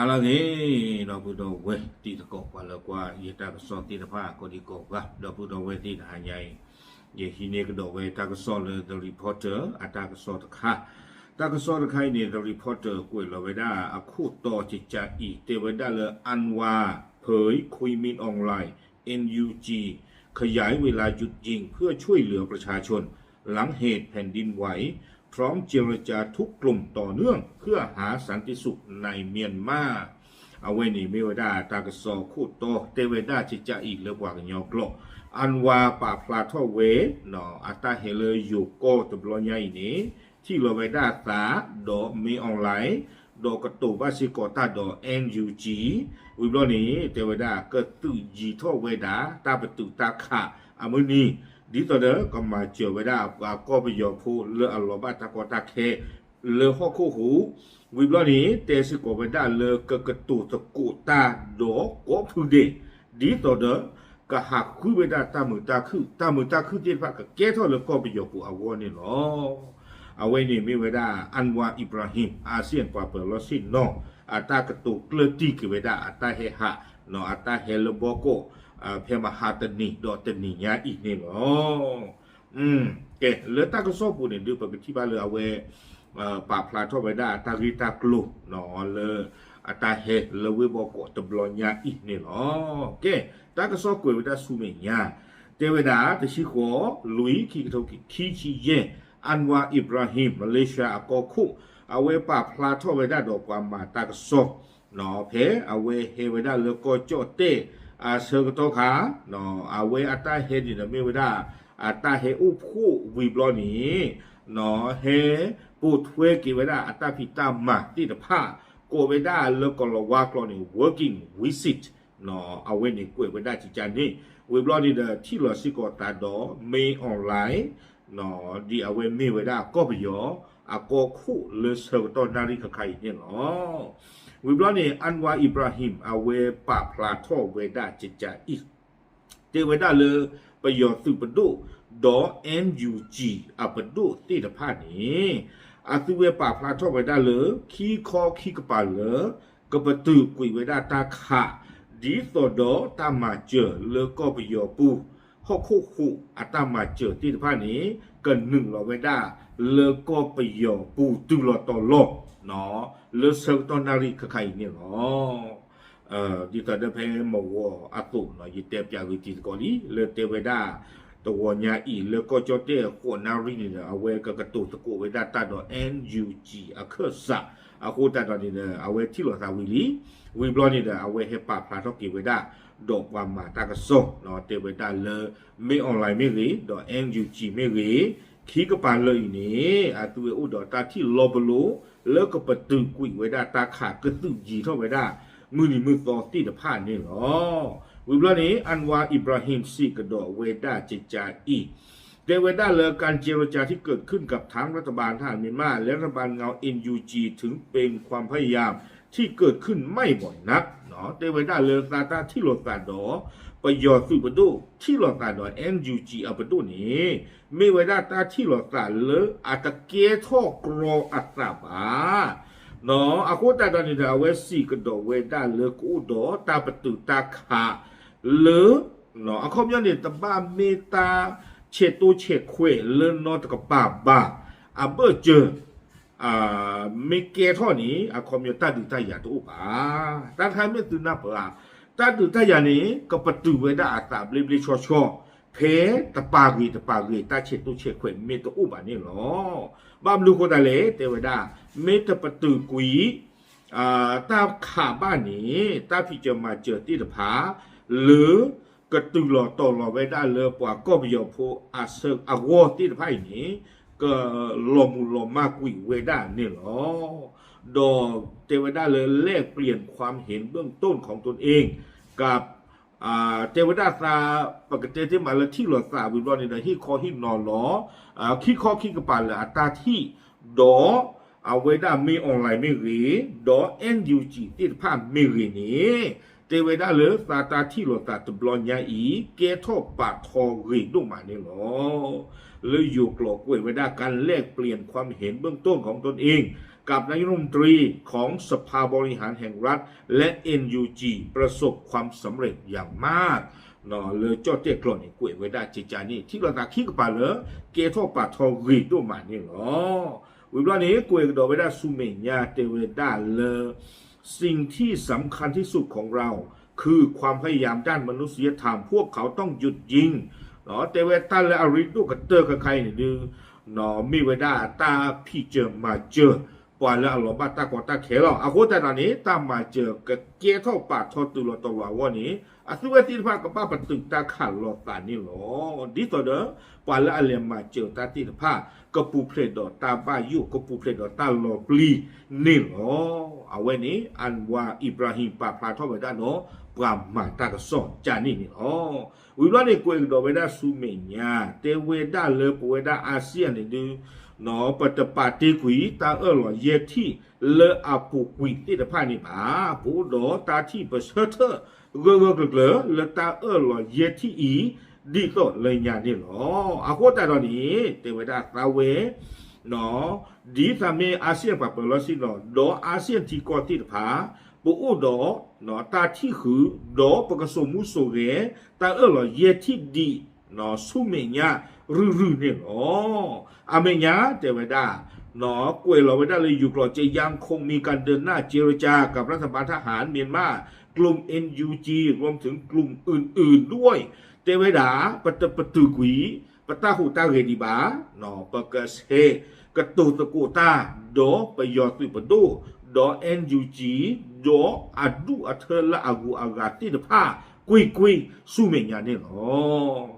อะไรที่เราพูดองไปที่ตะกอกว่าเละกว่าเยตากสอนที่ตะพาก็ดีกอกว่าเราพูดองไปที่หาใหญ่เยฮีเนกโดอกเตากสอนเลยดอรีพอร์เตอร์อาตากสอนตะค่ะตากสอนตะค่ะเนี่ยดอรีพอร์เตอร์กวยละเวด้อคูต่อจิตใจอีเตเวดาเลยอันว่าเผยคุยมินออนไลน์ NUG ขยายเวลาหยุดยิงเพื่อช่วยเหลือประชาชน หลังเหตุแผ่นดินไหว พร้อมเจรจาทุกกลุ่มต่อเนื่องเพื่อหาสันติสุขในเมียนมาเอาไว้นี่ไม่ว่าได้ตากระสอคูโตเตเวดาจิจะอีกเลือกว่ากันยอกโลอันวาป่าพลาทเวเนาะอัตตาเฮเลอยู่โกตบลอใหญ่นี้ที่เราไว้ได้สาดอมีออนไลน์ดอกระตูบาสิกอตาดอ NUG วิบลอนี้เทวดาก็ตุยีทเวดาตาประตูตาขาอามื ดีตัวเด้อก็มาเจียวไปได้ก็ก็ไปยอมพูเลืออารมณ์อัตกอตาเคเลือข้อคู่หูวิบลอนี้เตสิโกไปได้เลือกกระตูตะกุตาโดก็พูดีดีตัวเด้อก็หากคือไปได้ตามือตาคือตามือตาคือเจ็ดพักก็แก้ท่าเลือก็ไปยอมพูเอาวอนี่เนาะเอาไว้นี่ไมีเได้อันวาอิบราฮิมอาเซียนปาเปิดลอสินนออัตากระตูเกลือตีกิเได้อัตาเฮหะนออัตาเฮลโบโก เพมหาตนีดอตนีญาอีนี่บ่อืมเกเลตากซอปูนี่ดูปกติบาเลอเวเอ่อปาพลาทอไปดาตาริตากลูเนาะเลအတာဟဲလဝေဘောကတဘလညာအိနေလောကဲတကဆောကွေဝဒဆုမေညာတေဝဒာတရှိခောလူီခီကထုခီခီချီယေအန်ဝါအီဘရာဟင်မလေးရှားအကောခုအဝေပဖလာထောဝေဒတော်ကွာမာတကဆောနော်ဖေအဝေဟေဝဒလကောကြော့တေ อาเชิงโตขาเนาะอาเวอัตตาเฮดินะเมวดาอัตตาเฮอุผู้วีบลอนี้เนาะเฮปูทเวกิเวดาอัตตาพิตามาติตภาโกเวดาเลกลวากลอนี้ working visit เนาะเอาเวนี่กวยเวดาจิจานี่เวบลอนี้เดที่ลอสิกอตาดอเมออนไลน์เนาะดีเอาเวเมวดาก็ไปยออาโกคุเลเซอร์ตอนาริคไคเนี่ยเนาะ ဆောတော်နာရီခခိုင်နေလောဝိဘလနေအန်ဝါအီဘရာဟင်အဝဲပပလာထောဝေဒจิตจาอีတေဝဒလေပယောစုပဒုဒေါ် NUG အပဒုတိတဖာနေအသူဝဲပပလာထောဝေဒလေခီခောခီကပါလေကပတုကွေဝေဒတာခဒီသောဒေါ်တမကျလေကောပယောပူဟောခုခုအတမကျတိတဖာနေကနုလောဝေဒလေကောပယောပူတူလောတော်လောနော် လေဆောတော်နာရီခခိုင်နေလောအဲဒီတတဲ့ဖဲမောအတုနော်ယတဲ့ပြာကြီးတီကောလီလေတေဝဒตัวညာဤလေကောကြတဲ့ကိုနာရီနေအဝဲကကတုတကိုဝေဒတာတော့ NUG အခက်စအခုတတော်နေအဝဲတီလောသာဝီလီဝီဘလောနေအဝဲဟေပါဖလာတော့ကေဝေဒดอกว่ามาตากระซอเนาะเตเวตาเลไม่ออนไลน์ไม่รีดอก NUG ไม่รีခီးကပါလို့နေအတူဥဒတာတိလောဘလိုလောကပတု แล้วก็ประตึงกุ้งไว้ได้ตาขาดก็ตึงยีเท่าไว้ได้มือหนีมือต่อตีนผ่านนี่หรอวิบลานี้อันวาอิบราฮิมซีกระโดอเวด้าเจจาอีเดวด้าเลิกการเจรจาที่เกิดขึ้นกับทั้งรัฐบาลทหารเมียนมาและรัฐบาลเงา NUG ถึงเป็นความพยายามที่เกิดขึ้นไม่บ่อยนักเนาะเดวด้าเลิกตาตาที่โลตาโด ประโยชน์สุปดุที่โลตาดอ NUG เอาปดุนี้ไม่ไว้ได้ตาที่โลตาเลอาตะเกทอกรออัตราบาเนาะอากูตาดอนี่ดาเวสีกระดอเวดาเลกูดอตาประตูตาขาเลเนาะอาคอมยันเนี่ยตะบ้าเมตาเช ตาดูตาอย่ายานี้ก็ประตูเวดาอาตาบลิบลิชอชอเพตะปากีตะปากีตาเชตุเชเขวนเมตอุบานี่หรอบามลูโคตาเลเตวดาเมตประตูกุยอ่าตาขาบ้านนี้ตาพี่จะมาเจอที่ตะผาหรือกระตุลอตอลอเวดาเลปว่าก็ไปยอโพอาเซอาวอที่ตะไผนี้ก็ลมลมมากวิเวดาเนี่ยหรอดอเทวดาเลยแลกเปลี่ยนความเห็นเบื้องต้นของตนเอง กับอ่าเทวดาซาปกติที่มาแล้วที่หลอดสาวิบลอนเนี่ยที่คอหินนอนหลออ่าขี้คอขี้กระปานเลยอัตราที่ดอเอาเวดามีออนไลน์ไม่รีดอ NUG ที่ภาพไม่รีนี้เทวดาเลยซาตาที่หลอดสาตบลอนยาอีเกทอปาทอรีดุมาเนี่ยหรอหรืออยู่กลอกกล้วยไว้ได้การแลกเปลี่ยนความเห็นเบื้องต้นของตนเอง กับนายกรัฐมนตรีของสภาบริหารแห่งรัฐ และ NUG ประสบความสำเร็จอย่างมากนาะเลยจอดเตี้ยกลอนนี่กวยไว้ได้จิจานี่ที่เราตาคิกปาเลยเกทอปาทอรีตัวมานี่เนาะวิบลานี้กวยกดอไว้ได้สุเมญาเตเวดาเลยสิ่งที่สำคัญที่สุดของเรา คือความพยายามด้านมนุษยธรรม พวกเขาต้องหยุดยิงเนาะเตเวตันและอาริตุกับเตอร์กับใครเนี่ยดื้อเนาะมีไว้ได้ตาพี่เจอมาเจอ ปล่อยแล้วอารมณ์บ้าตากอตาเขลออาโคแต่ตอนนี้ตามมาเจอกับเกยท่อปาทอตุลตัววันนี้อาสุเวติภากับป้าปตึกตาขันลอตานี่หรอดิตัวเด้อปล่อยแล้วอะไรมาเจอตาติภาก็ปูเพลดอตาบ้ายุก็ปูเพลดอตาลอปลีนี่หรอเอาไว้นี้อันว่าอิบราฮิมปาพลาทอไว้ได้เนาะปรามาตากสอนจานี่นี่อ๋อวิลานี่กวยดอไว้ได้สุเมญาเตเวดาเลปเวดาอาเซียนนี่ดู နော်ပတပါတေကွီတာအဲ့လောယေတိလေအပူကွီတိတဖာနေပါဘူတော့တာတိပစထဂဂဂဂလတာအဲ့လောယေတိဤဒီတော့လေညာနေလောအခုတတော်ဒီတေဝဒသာဝေနော်ဒီသမီအာဆီယံပပလောစီနော်ဒေါ်အာဆီယံတီကောတိတဖာဘူဥတော့နော်တာတိခုဒေါ်ပကဆုမှုဆိုရဲတာအဲ့လောယေတိဒီ นอสุเมญะรือรือเนี่ยอ๋ออเมญะเทวดาหนอกวยเราไม่ได้เลยอยู่กรอจะยังคงมีการเดินหน้าเจรจากับรัฐบาลทหารเมียนมากลุ่ม NUG รวมถึงกลุ่มอื่น ๆด้วยเตวดาปตปตุกุยปตาหูตาเรดิบาหนอปะกะเซกระตูตะกูตาโดอปยอตุปดูดอ NUG ดออัดดูอัเธอละอากูอากาติดผ้ากุยกุยสู้เมียเนี่ยหนอ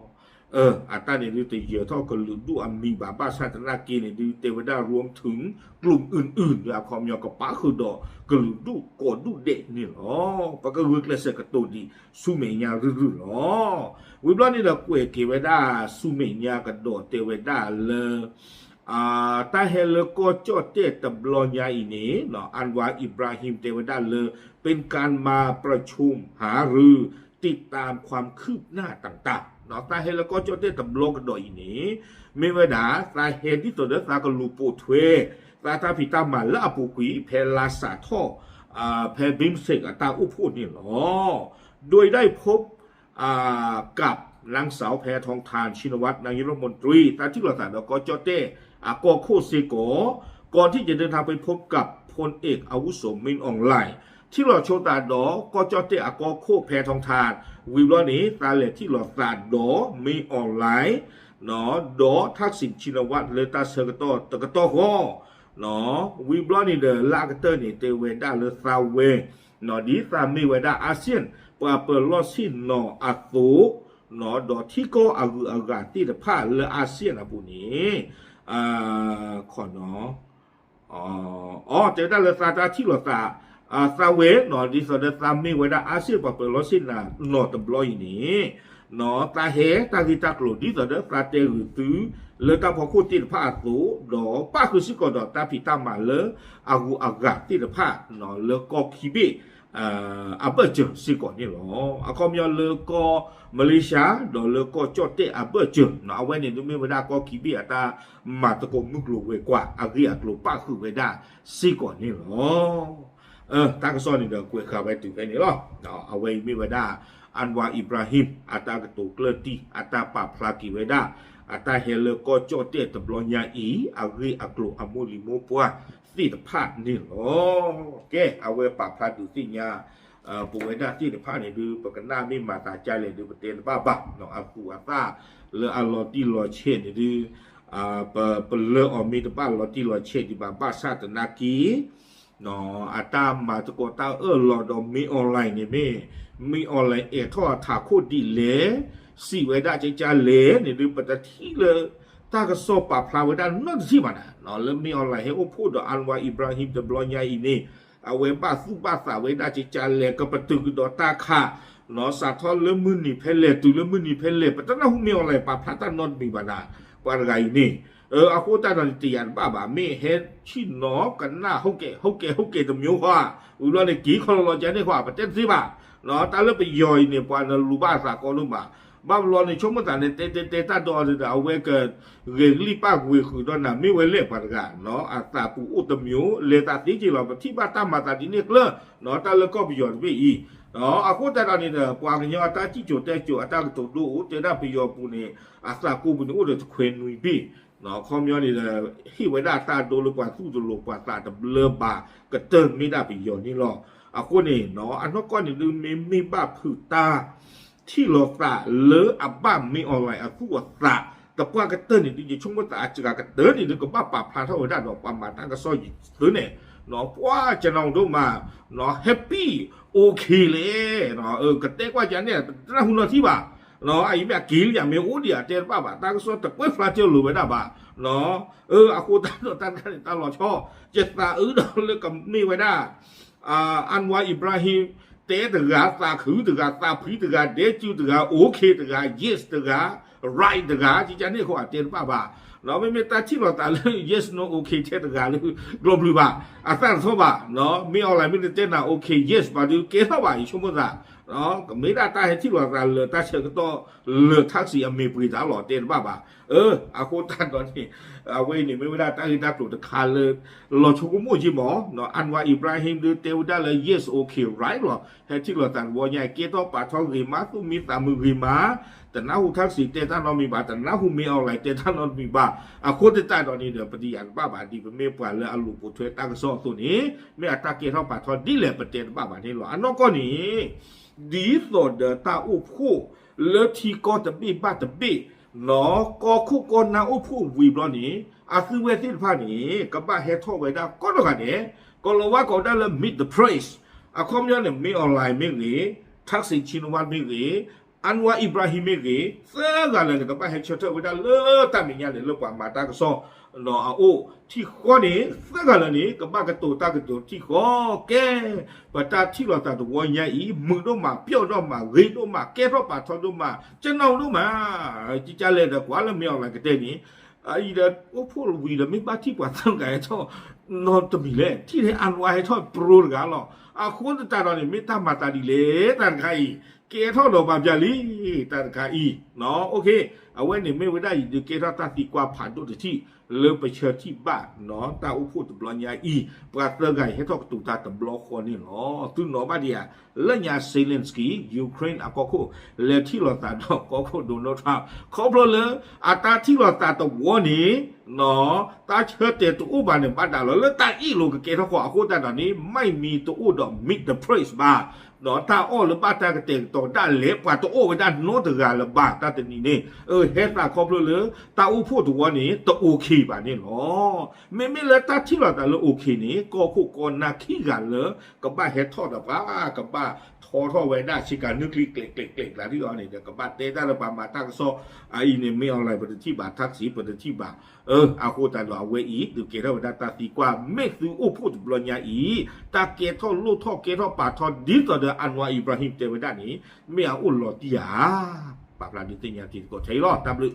เอออาตาเนี่ยดูแต่เหยื่อท่ากับหลุดดูอามีบาบ้าชาตนากีเนี่ยดูเทวดารวมถึงกลุ่มอื่นๆอย่างความยอกับป้าคือดอกกลุดูโกดดูเด็กนี่หรอปะก็วิกเลสกตูดีสุเมียรือๆหรอวิบลานี่เราเกวเกวดาสุเมียกระโดดเทวดาเลยอ่าตาเฮลโกจอเตตบลอนยาอีนี้เนาะอันวาอิบราฮิมเทวดาเลยเป็นการมาประชุมหารือติดตามความคืบหน้าต่างๆ เนาะตาเฮลโกจอเตตบลกระโดอีนี้ไม่ว่าดาสาเหตุที่ตัวเด็กตาก็ลูปูทเวตาตาพิตามาละปูกุยเพลาสาท่ออ่าเพบิมเสกตาอุพูดนี่หรอโดยได้พบอ่ากับนางสาวแพทองทานชินวัตรนายรัฐมนตรีตาที่เราสารกจอเต้อากอโคเซโกก่อนที่จะเดินทางไปพบกับพลเอกอาวุโสมินออนไลน์ ที่เราโชตาดอกจอเตอากอโคแพทองทานวิวลอนี้ตาเลที่เราตาดอมีออนไลน์เนาะดอทักษิณชินวัตรเลตาเซกโตตะกะโตโกเนาะวิบลอนี่เดอลากเตอร์นี่เตเวดาเลซาเวเนาะดีซามีเวดาอาเซียนปาเปลอซินเนาะอะตูเนาะดอที่โกอากุอากาติตะพาเลอาเซียนอะปุนี้อ่าขอเนาะอ๋ออ๋อเจอได้เลซาตาที่หลอตา อ่าซาเวหนอดิสเดซามีไว้ด้อาเซียปะเปโลสินะหนอตบลอยนี่หนอตาเฮตากิตาโกลดิสเดซาเตรุตือเลตาพอคูติพาตูดอป้าคือสิกอดอตาพิตามาเลอากูอากาติพาหนอเลกอคิบิอ่าอเปอร์จสิกอนี่หรออะคอมยอเลกอมาเลเซียดอเลกอจอเตอัปเปอร์เจอหนอเอาไว้เนี่ยดูไม่เวลากอคิบิอะตามาตะโกมุกโลเวกว่าอากิอะโลปาคือเวดาสิก่อนนี่หรอ เออตากซ้อนนี่เด้อกวยข้าไปถึงไปนี่หรอเนาะเอาไว้ไมีเวดาอันวาอิบราฮิมอาตากตุกเลติอาตาปาพลากิเวดาอาตาเฮเลก็โจเตตบลอนยาอีอาริอักโลอามูลิโมปัวสิตพาดนี่หรอแกเอาไว้ปาพลาดูสิญาเอ่อปูเวดาที่ตพาดนี่ดูปกันหน้าไม่มาตาใจเลยดูประเตนบ้าบ้าเนาะอากูอาตาเลออัลลอติลอเชนนี่ดูอ่าเปเปเลออมีตบ้านลอที่ลอเชดิบาบ้าซาตนากี နော်အတာမာတကောတာအလော်တော်မီအွန်လိုင်းနေမေမီအွန်လိုင်းအထောထာခုဒီလေစီဝဲဒါချေချာလေနေဒီပတတိလေတာကစောပါဖလာဝဲဒါနော်ဒီမနာနော်လေမီအွန်လိုင်းဟေဖို့တော်အန်ဝါအီဘရာဟိမ်ဒဘလောညာအီနေအဝဲပါစုပါစာဝဲဒါချေချာလေကပတုကတော်တာခါနော်စာထောလေမွနီဖဲလေတူလေမွနီဖဲလေပတနာဟူမီအွန်လိုင်းပါဖလာတာနော်ဘီဘာနာပါရဂိုင်းနေ าอีนี่เอาเวบ้าสุบ้าสาเวดาจจาเลก็ปตึกดอตาค่ะเนาะสาทอเลมือนี่เพเลตุเลมือนี่เพเลปตนะหุมีออนไลน์ปาพลาตานอนมีบานา wargai ni เออအခုတတော်တရန်ပါပါမေဟဲချီနောကနာဟုတ်ကဲဟုတ်ကဲဟုတ်ကဲတမျိုးခွာဦးလောနေကြီးခေါ်လောကျန်နေခွာပတက်စီပါနော်တာလပယောနေပွာနလူပါစာကောလုံးပါ ဘာဘလောနေချုံမတန်တဲ့တေတေတေတာတော်တဲ့အဝဲကရေလီပါဝေခုတော့နာမိဝဲလက်ပါကနော်အတာပူဥတမျိုးလေတာတိကြီးလောပတိပါတမတာဒီနေကလနော်တလကောပီယောဘီဤနော်အခုတတနေတဲ့ပွာကညောတာကြည့်ကြတဲ့ကြအတာတူတူတေတာပီယောပူနေအစာကူဘူးဦးတဲ့ခွေနွီဘီ နော်ခေါမျောနေတဲ့ဟိဝဒတာတိုလပွာသူ့လိုပွာတာတဘလပါကတမိတာပီယောနီလောအခုနေနော်အနောကောနေလူမေမေပါဖူတာ ที่เราตาเลออับบ้าไม่ออนไลน์อะผู้ว่าตาแต่ว่าก็เตือนนี่ดิชงว่าตาจิกาก็เตือนนี่ก็บ้าป่าพาเท่าได้ดอกประมาณนั้นก็ซอยเตือนเนี่ยเนาะว่าจะนองดูมาเนาะแฮปปี้โอเคเลยเนาะเออก็เตกว่าจะเนี่ยน่าหุ่นที่บ้า เนาะไอ้แม่กิลอย่างเมียอู้เดียเตป้าบ้าตาก็ซอยตะก้วยฟลาเจอรู้ไว้ได้บ้าเนาะเอออากูตาโดตันกันตาหล่อช่อเจตาเออเลยกับมีไว้ได้อ่าอันวาอิบราฮิม တဲတကားသာခူးတကားသာဖီတကားဒဲကျူတကား okay တကား yes တကား right တကားဒီကြနေခေါ်တဲပါပါနော်မမေတာချီတော့တာလေ yes no okay တဲ့တကားလေ global ပါအသန်ဆိုပါနော်မင်း online မင်းတဲ့နာ okay yes ပါဒီကေတော့ပါရှုံးမသား နော်မေတာတာဟချီတော့တာလေတာချက်တော့လေ taxi အမေပရီတာတော့တဲပါပါเออအခုတန်တော့นี่အဝေးနေမေဝဒတာဟိတာပလို့တခါလေလောချုံမို့ကြီးမောနော်အန်ဝါအီဘရာဟင်ဒီတေဝဒါလေ yes okay right လောဟဲ့တိလောတန်ဝညကေတော့ပါထောရီမာသူမီတာမူရီမာတနာဟုทักษิတေတနော်မီပါတနာဟုမေအော်လိုက်တေတနော်မီပါအခုတတတော့နေတယ်ပတိယန်ပါပါဒီမေပွာလေအလူပိုထွဲတကဆောသူနေမေအတကေတော့ပါထောဒီလေပတေပါပါနေလောအနောကောနီ ဒီသောဒတာဥဖို့လေတီကောတပိပတ်တပိ နော်ကောခုကောနာဥဖို့ဝီဘလနီအသုဝဲတိဖာနီကပဟေထောဝဲတာကောတော့ကနေကောလဝါကောဒါလ meet the price အခုမြနေမီ online မီလေ taxi ချီနဝတ်မီလေအန်ဝါအီဘရာဟီမီလေသဲကလည်းကပဟေချတ်ဝဲတာလေတမညာ လေလောပါမာတာကဆောနော်အိုที่ข้อนี้သက်ကလည်းနေကပကတူတကတူที่ข้อแกปตาที่เราตาตัวใหญ่อีมึงတော့มาเปรี้ยวတော့มาเรတော့มาแกတော့ปาทอတော့มาကျွန်တော်တော့มาจิจလဲတော့ကွာလည်းမရောက်လာတဲ့นี่အဲ့ဒါဥဖို့ဝီလည်းမပါတိပွားသံကဲတော့နော်တမီလေที่ให้อันไว้ทอดโปรกาหรอအခုတတတော်နေမေတ္တာမာတာဒီလေတန်ခိုင်ကဲထောက်တော့ပါဗျလီတန်ခိုင်နော်โอเคအဝဲနေမေဝဒဤကေရတာတိကွာဖာတို့တိလေပချတိ ဘနော်တာဥဖို့တဘလညာဤပရတဂိုင်ဟေတော့တူတာတဘလခေါ်နေနော်သူနော်ပါဒီယာလညာဆေလင်စကီယူကရိန်းအကောခုလေတီလောတာတော့ကောခုဒိုနိုထပ်ခေါပလလေအတာတီလောတာတော့ဝနီနော်တာချတ်တဲ့တူဘာနေပတ်တာလောလေတာဤလိုကေတော့ခေါ်အခုတတ်တာနေမိုက်မီတူတော့ meet the price ပါနော်တာအော်လပတ်တာ no ta o le ba ta ke te to da le pa to o da no de ga le ba ta te ni ne e he ta ko plo le ta u pho tu wa ni to o ki ba ni lo me me le ta ti la da le o ki ni ko ko ko na ki ga le ka ba he tho da ba ka ba total wena chika nucleic click click click la ri on the kabat data la pa ma tak so a in me on la but ti ba tak si but ti ba e a ko ta lo we i du ke ra data si kwa me su u put blonya i ta ke tho lu tho ke tho pa tho di to the anwar ibrahim te weda ni me a u lo ti ya pa la ni tin ya ti ko chai lo ta blu